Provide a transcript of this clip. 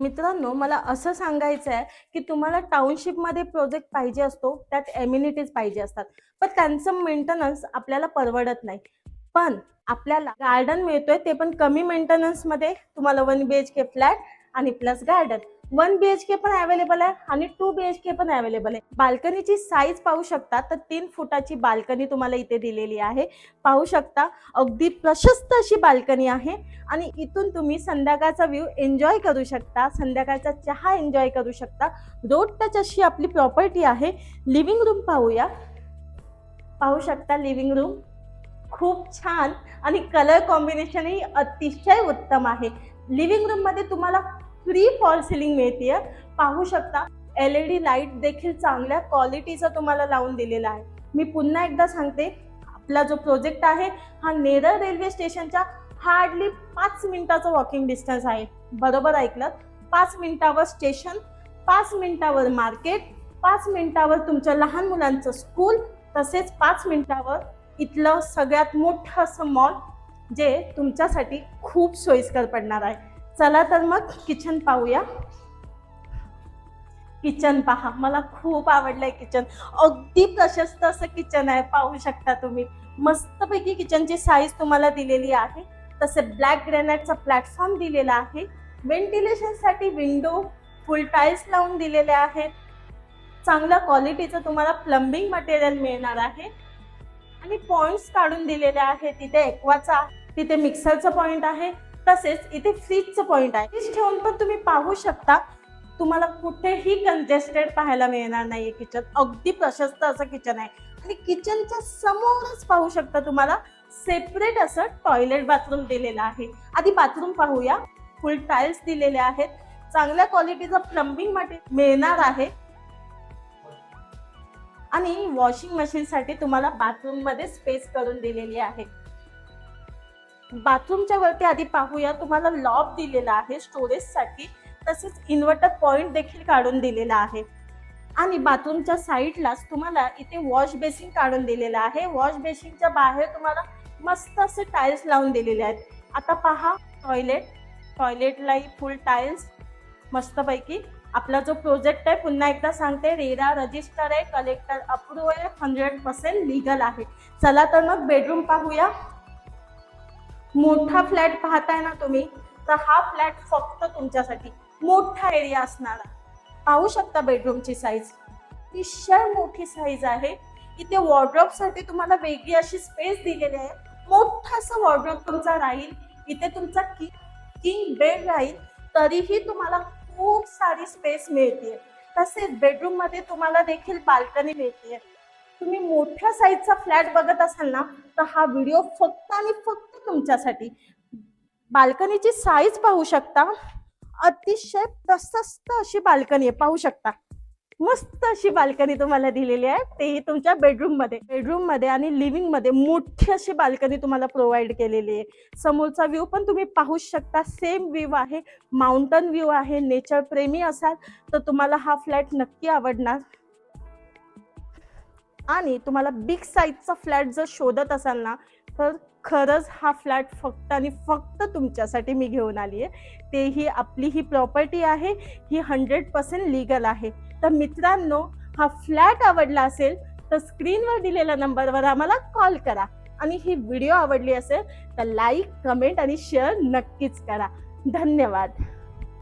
मित्रांनो मला असं सांगायचं आहे की तुम्हाला टाउनशिपमध्ये प्रोजेक्ट पाहिजे असतो त्यात एम्युनिटीज पाहिजे असतात. पण त्यांचं मेंटेनन्स आपल्याला परवडत नाही. पण आपल्याला गार्डन मिळतोय ते पण कमी मेंटेनन्समध्ये तुम्हाला one B H K flat आणि plus garden one B H K पण अवेलेबल आहे आणि टू बी एच के पण अवेलेबल आहे. बाल्कनीची साईज पाहू शकता तर तीन फुटाची बाल्कनी तुम्हाला इथे दिलेली आहे. पाहू शकता अगदी प्रशस्त अशी बाल्कनी आहे आणि इथून तुम्ही संध्याकाळचा व्ह्यू एन्जॉय करू शकता. संध्याकाळचा चहा एन्जॉय करू शकता. रोड टच अशी आपली प्रॉपर्टी आहे. लिव्हिंग रूम पाहूया. पाहू शकता लिव्हिंग रूम खूप छान आणि कलर कॉम्बिनेशनही अतिशय उत्तम आहे. लिव्हिंग रूममध्ये तुम्हाला फ्री फॉल सिलिंग मिळते पाहू शकता एल ई डी लाइट देखील चांगल्या क्वालिटीचा तुम्हाला लावून दिलेला आहे. मी पुन्हा एकदा सांगते आपला जो प्रोजेक्ट आहे हा नेरळ रेल्वे स्टेशनच्या हार्डली पाच मिनिटाचं वॉकिंग डिस्टन्स आहे. बरोबर ऐकलं? पाच मिनिटावर स्टेशन पाच मिनिटावर मार्केट पाच मिनिटावर तुमच्या लहान मुलांचं स्कूल तसेच पाच मिनिटावर इथलं सगळ्यात मोठं असं मॉल जे तुमच्यासाठी खूप सोयीस्कर पडणार आहे. चला तर मग किचन पाहूया. किचन पहा मला खूप आवडलंय किचन. अगदी प्रशस्त असं किचन आहे पाहू शकता तुम्ही. मस्तपैकी किचनची साईज तुम्हाला दिलेली आहे. तसे ब्लॅक ग्रॅनाइटचा प्लॅटफॉर्म दिलेला आहे. व्हेंटिलेशनसाठी विंडो फुल टाईल्स लावून दिलेले आहेत. चांगल्या क्वालिटीचं तुम्हाला प्लंबिंग मटेरियल मिळणार आहे. आणि पॉइंट्स काढून दिलेले आहेत. तिथे एक्वाचा तिथे मिक्सरचं पॉइंट आहे. तसेच इथे फ्रीजचं पॉइंट आहे. फ्रीज ठेवून पण तुम्ही पाहू शकता. तुम्हाला कुठेही कंजेस्टेड पाहायला मिळणार नाहीये किचन अगदी प्रशस्त असं किचन आहे. आणि किचनच्या समोरच पाहू शकता तुम्हाला सेपरेट असं टॉयलेट बाथरूम दिलेलं आहे. आधी बाथरूम पाहूया. फुल टाईल्स दिलेले आहेत. चांगल्या क्वालिटीचं प्लंबिंग मटेरियल मिळणार आहे. आणि वॉशिंग मशीनसाठी तुम्हाला बाथरूममध्ये स्पेस करून दिलेली आहे. बाथरूमच्या वरती आधी पाहूया. तुम्हाला लॉब दिलेला आहे स्टोरेजसाठी तसेच इन्व्हर्टर पॉइंट देखील काढून दिलेला आहे. आणि बाथरूमच्या साईडलाच तुम्हाला इथे वॉश बेसिन काढून दिलेला आहे. वॉश बेसिनच्या बाहेर तुम्हाला मस्त असे टाईल्स लावून दिलेले आहेत. आता पहा टॉयलेट टॉयलेटलाही फुल टाईल्स मस्तपैकी. आपला जो प्रोजेक्ट आहे पुन्हा एकदा सांगते रेरा रजिस्टर आहे. कलेक्टर अप्रूव्ह आहे. हंड्रेड पर्सेंट लिगल आहे. चला तर मग बेडरूम पाहूया. मोठा फ्लॅट पाहताय ना तुम्ही तर हा फ्लॅट फक्त तुमच्यासाठी मोठा एरिया असणारा पाहू शकता बेडरूमची साईज अतिशय मोठी साईज आहे. इथे वॉर्ड्रॉपसाठी तुम्हाला वेगळी अशी स्पेस दिलेली आहे. मोठासा वॉर्ड्रॉप तुमचा राहील. इथे तुमचा कि किंग बेड राहील. तरीही तुम्हाला खूप सारी स्पेस मिळते तसेच बेडरूममध्ये तुम्हाला देखील बाल्कनी मिळते तुम्ही मोठ्या साईजचा फ्लॅट बघत असाल ना तर हा व्हिडिओ फक्त आणि फक्त तुमच्यासाठी. बाल्कनीची साईज पाहू शकता. अतिशय प्रशस्त अशी बाल्कनी आहे पाहू शकता. मस्त अशी बाल्कनी तुम्हाला दिलेली आहे. तेही तुमच्या बेडरूममध्ये. बेडरूममध्ये आणि लिव्हिंगमध्ये मोठी अशी बाल्कनी तुम्हाला प्रोव्हाइड केलेली आहे. समोरचा व्ह्यू पण तुम्ही पाहू शकता. सेम व्ह्यू आहे. माउंटन व्ह्यू आहे. नेचर प्रेमी असाल तर तुम्हाला हा फ्लॅट नक्की आवडणार. आणि तुम्हाला बिग साईजचा फ्लॅट जर शोधत असाल ना तर खरंच हा फ्लॅट फक्त आणि फक्त तुमच्यासाठी मी घेऊन आली आहे. तेही आपली ही प्रॉपर्टी आहे ही हंड्रेड पर्सेंट लिगल आहे. तर मित्रांनो हा फ्लॅट आवडला असेल तर स्क्रीनवर दिलेल्या नंबरवर आम्हाला कॉल करा. आणि ही व्हिडिओ आवडली असेल तर लाईक कमेंट आणि शेअर नक्कीच करा. धन्यवाद.